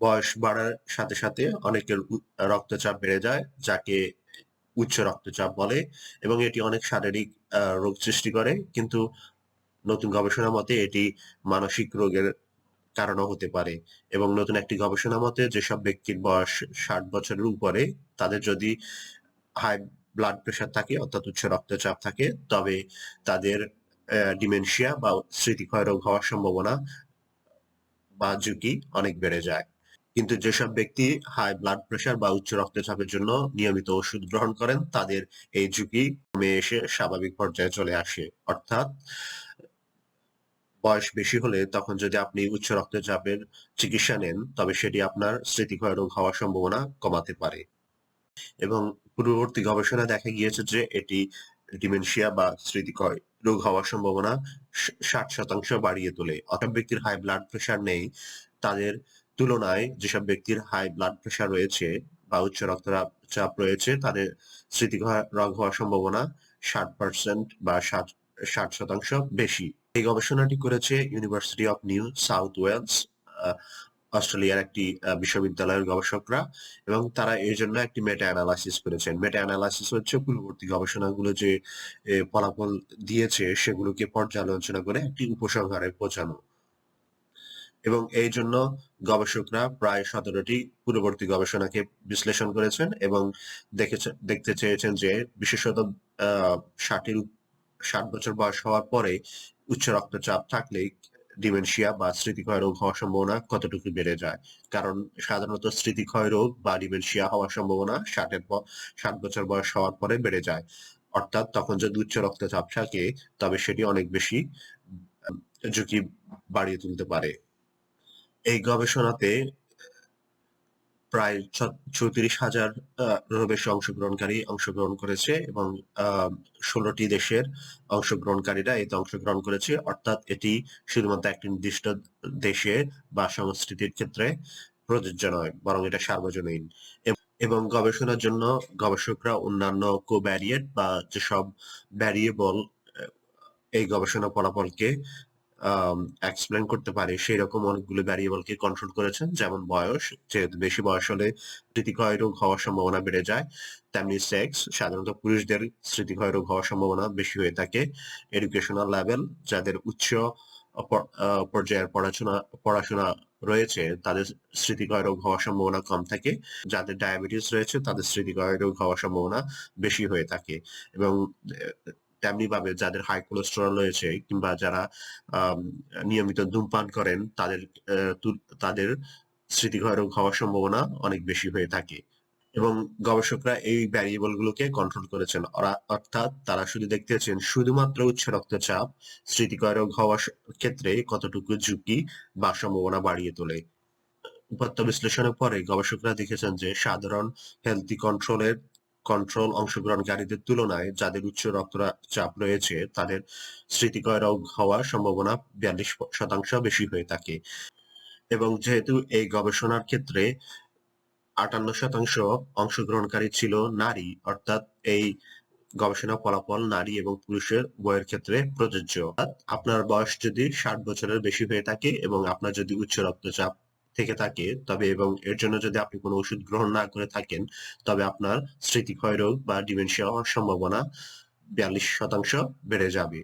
বয়স বাড়ার সাথে, সাথে অনেকের রক্তচাপ বেড়ে যায়, যাকে উচ্চ রক্তচাপ বলে এবং এটি অনেক শারীরিক রোগ সৃষ্টি করে। কিন্তু নতুন গবেষণা মতে এটি মানসিক রোগের কারণও হতে পারে এবং নতুন একটি গবেষণা মতে যেসব ব্যক্তির বয়স ৬০ বছরের উপরে তাদের যদি হাই ব্লাড প্রেশার থাকে অর্থাৎ উচ্চ রক্তচাপ থাকে তবে তাদের ডিমেনশিয়া বা স্মৃতিক্ষয় রোগ হওয়ার সম্ভাবনা বা ঝুঁকি অনেক বেড়ে যায়। কিন্তু যেসব ব্যক্তি হাই ব্লাড প্রেশার বা উচ্চ রক্তচাপের জন্য নিয়মিত ওষুধ গ্রহণ করেন, তাদের এই ঝুঁকি কমে এসে স্বাভাবিক পর্যায়ে চলে আসে। অর্থাৎ, বয়স বেশি হলে তখন যদি আপনি উচ্চ রক্তচাপের চিকিৎসা নেন, তবে সেটি আপনার স্মৃতিক্ষয় রোগ হওয়ার সম্ভাবনা কমাতে পারে। এবং পূর্ববর্তী গবেষণায় দেখা গিয়েছে যে এটি ডিমেনশিয়া বা স্মৃতিক্ষয় রোগ হওয়ার সম্ভাবনা ষাট শতাংশ বাড়িয়ে তোলে। অর্থাৎ ব্যক্তির হাই ব্লাড প্রেশার নেই, তাদের তুলনায় যেসব ব্যক্তির হাই ব্লাড প্রেশার রয়েছে বা উচ্চ রক্তচাপ চাপ রয়েছে, তাদের স্মৃতিক্ষয় রোগ হওয়ার সম্ভাবনা ৬০% বা ষাট ৬০% বেশি। এই গবেষণাটি করেছে University of New South Wales অস্ট্রেলিয়ার একটি বিশ্ববিদ্যালয়ের গবেষকরা এবং তারা এর জন্য একটি মেটা অ্যানালাইসিস করেছেন। মেটা এনালাইসিস হচ্ছে পূর্ববর্তী গবেষণাগুলো যে ফলাফল দিয়েছে সেগুলোকে পর্যালোচনা করে একটি উপসংহারে পৌঁছানো। এবং এই জন্য গবেষকরা প্রায় সতেরোটি পূর্ববর্তী গবেষণাকে বিশ্লেষণ করেছেন এবং দেখেছে, দেখতে চেয়েছেন যে বিশেষত, আ ৬০ এর ৬০ বছর বয়স হওয়ার পরে উচ্চ রক্তচাপ থাকলে ডিমেনশিয়া বা স্মৃতিক্ষয় রোগ হওয়ার সম্ভাবনা কতটুকু বেড়ে যায়। কারণ সাধারণত স্মৃতিক্ষয় রোগ বা ডিমেনশিয়া হওয়ার সম্ভাবনা ষাটের পর ষাট বছর বয়স হওয়ার পরে বেড়ে যায়। অর্থাৎ তখন যদি উচ্চ রক্তচাপ থাকে, তবে সেটি অনেক বেশি ঝুঁকি বাড়িয়ে তুলতে পারে। এই গবেষণাতে প্রায় ছ ৩৪,০০০ আ এরও বেশি অংশগ্রহণকারী অংশগ্রহণ করেছে এবং ১৬ দেশের অংশগ্রহণকারীরা এতে অংশগ্রহণ করেছে। অর্থাৎ এটি শুধুমাত্র একটি নির্দিষ্ট দেশে বা সংস্কৃতির ক্ষেত্রে প্রযোজ্য নয় বরং এটা সার্বজনীন। এবং গবেষণার জন্য গবেষকরা অন্যান্য কোভ্যারিয়েট বা যেসব ভ্যারিয়েবল এ এই গবেষণা ফলাফলকে আম এক্সপ্লেইন করতে পারে সেই রকম অনেকগুলো ভ্যারিয়েবলকে কন্ট্রোল করেছেন। যেমন বয়স, যেহেতু বেশি বয়স হলে স্মৃতিক্ষয় রোগ হওয়ার সম্ভাবনা বেড়ে যায়। তেমনি সেক্স, সাধারণত পুরুষদের স্মৃতিক্ষয় রোগ হওয়ার সম্ভাবনা বেশি হয়ে থাকে। এডুকেশনাল লেভেল, যাদের উচ্চ পর্যায়ের পড়াশোনা পড়াশোনা রয়েছে তাদের স্মৃতিক্ষয় রোগ হওয়ার সম্ভাবনা কম থাকে। যাদের ডায়াবেটিস রয়েছে তাদের স্মৃতিক্ষয় রোগ হওয়ার সম্ভাবনা বেশি হয়ে থাকে এবং এ তেমনিভাবে যাদের হাই কোলেস্টেরল রয়েছে কিংবা যারা নিয়মিত ধূমপান করেন, তাদের তাদের স্মৃতিক্ষয় রোগ হওয়ার সম্ভাবনা অনেক বেশি হয়ে থাকে। এবং গবেষকরা এই ভ্যারিয়েবল গুলোকে কন্ট্রোল করেছেন। অর্থাৎ তারা শুধু দেখতেছেন শুধুমাত্র উচ্চ রক্তচাপ স্মৃতিক্ষয় রোগ হওয়ার ক্ষেত্রে কতটুকু ঝুঁকি বা সম্ভাবনা বাড়িয়ে তোলে। উপাত্ত বিশ্লেষণের পরে গবেষকরা দেখেছেন যে সাধারণ হেলথি কন্ট্রোল এর কন্ট্রোল অংশগ্রহণকারীদের তুলনায় যাদের উচ্চ রক্তরা চাপ রয়েছে, তাদের স্মৃতিক্ষয় রোগ হওয়ার সম্ভাবনা ৪২% বেশি হয়ে থাকে। এবং যেহেতু এই গবেষণার ক্ষেত্রে ৫৮% অংশগ্রহণকারী ছিল নারী, অর্থাৎ এই গবেষণা ফলাফল নারী এবং পুরুষের উভয়ের ক্ষেত্রে প্রযোজ্য। আপনার বয়স যদি ৬০ বছরের বেশি হয়ে থাকে এবং আপনার যদি উচ্চ রক্তচাপ থেকে থাকে, তবে এবং এর জন্য যদি আপনি কোনো ওষুধ গ্রহণ না করে থাকেন, তবে আপনার স্মৃতিক্ষয় রোগ বা ডিমেনশিয়া হওয়ার সম্ভাবনা ৪২% বেড়ে যাবে।